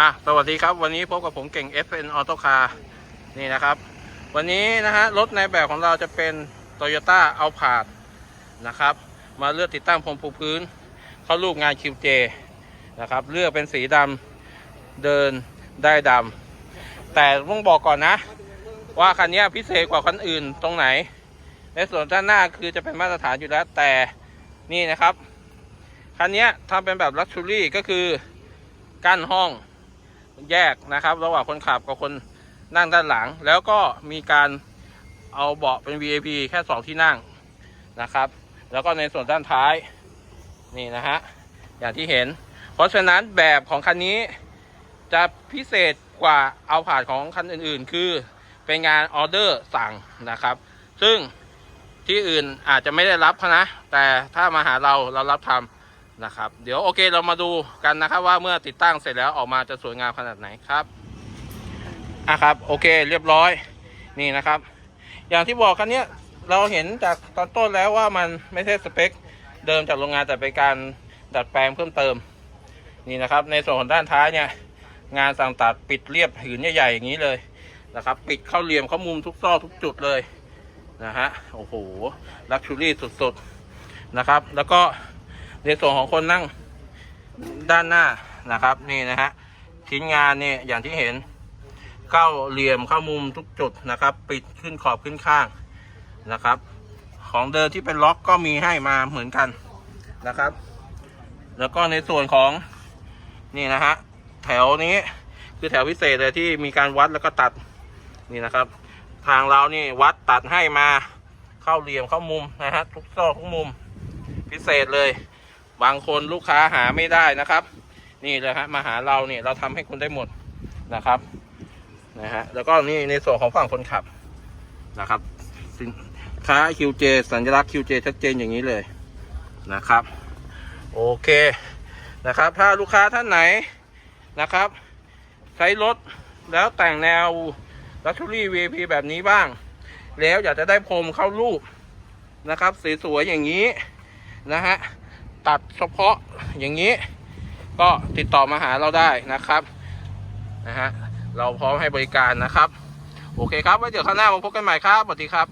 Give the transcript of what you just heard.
อะสวัสดีครับ วันนี้พบกับผมเก่ง FN Auto Car นี่นะครับ วันนี้นะฮะรถในแบบของเราจะเป็น Toyota a l p a r d นะครับ มาเลือกติดตั้งพรมปูพื้น เข้ารูปงาน QJ นะครับ เลือกเป็นสีดำเดินได้ดำแต่ต้องบอกก่อนนะ ว่าคันนี้พิเศษกว่าคันอื่นตรงไหน ในส่วนด้านหน้าคือจะเป็นมาตรฐานอยู่แล้วแต่นี่นะครับ คันนี้ทำเป็นแบบลักชูรี่ก็คือกั้นห้อง แยกนะครับ ระหว่างคนขับกับคนนั่งด้านหลัง แล้วก็มีการเอาเบาะเป็น VIP แค่ 2 ที่นั่งนะครับ แล้วก็ในส่วนด้านท้ายนี่นะฮะอย่างที่เห็น เพราะฉะนั้นแบบของคันนี้จะพิเศษกว่าเอาผ่านของคันอื่นๆ คือเป็นงานออเดอร์สั่งนะครับ ซึ่งที่อื่นอาจจะไม่ได้รับนะ แต่ถ้ามาหาเราเรารับทำ นะครับ เดี๋ยวโอเคเรามาดูกันนะครับ ว่าเมื่อติดตั้งเสร็จแล้วออกมาจะสวยงามขนาดไหนครับอะครับโอเคเรียบร้อยนี่นะครับ อย่างที่บอกคันเนี้ยเราเห็นจากตอนต้นแล้วว่ามันไม่ใช่สเปค เดิมจากโรงงานแต่เป็นการดัดแปลงเพิ่มเติมนี่นะครับ ในส่วนของด้านท้ายเนี่ยงานสั่งตัดปิดเรียบหืนใหญ่ๆอย่างนี้เลยนะครับ ปิดเข้าเหลี่ยมเข้ามุมทุกซอกทุกจุดเลยนะฮะโอ้โหลักชูรี่สุดๆนะครับ แล้วก็ ในส่วนของคนนั่งด้านหน้านะครับนี่นะฮะชิ้นงานเนี่ยอย่างที่เห็น เข้าเหลี่ยมเข้ามุมทุกจุดนะครับ ปิดขึ้นขอบขึ้นข้างนะครับ ของเดิมที่เป็นล็อกก็มีให้มาเหมือนกันนะครับ แล้วก็ในส่วนของนี่นะฮะแถวนี้คือแถวพิเศษเลยที่มีการวัดแล้วก็ตัดนี่นะครับ ทางเรานี่วัดตัดให้มาเข้าเหลี่ยมเข้ามุมนะฮะทุกซอกทุกมุมพิเศษเลย บางคนลูกค้าหาไม่ได้นะครับ นี่เลยฮะมาหาเราเนี่ยเราทำให้คุณได้หมดนะครับนะฮะแล้วก็นี่ในส่วนของฝั่งคนขับนะครับสินค้า QJ สัญลักษณ์ QJ ชัดเจนอย่างนี้เลยนะครับ โอเคนะครับ ถ้าลูกค้าท่านไหนนะครับ ใช้รถแล้วแต่งแนว Luxury VIP แบบนี้บ้าง แล้วอยากจะได้พรมเข้ารูปนะครับสวยๆอย่างนี้นะฮะ ตัดเฉพาะอย่างนี้ ก็ติดต่อมาหาเราได้นะครับนะฮะเราพร้อมให้บริการนะครับ โอเคครับไว้เดี๋ยวข้างหน้ามาพบกันใหม่ครับสวัสดีครับ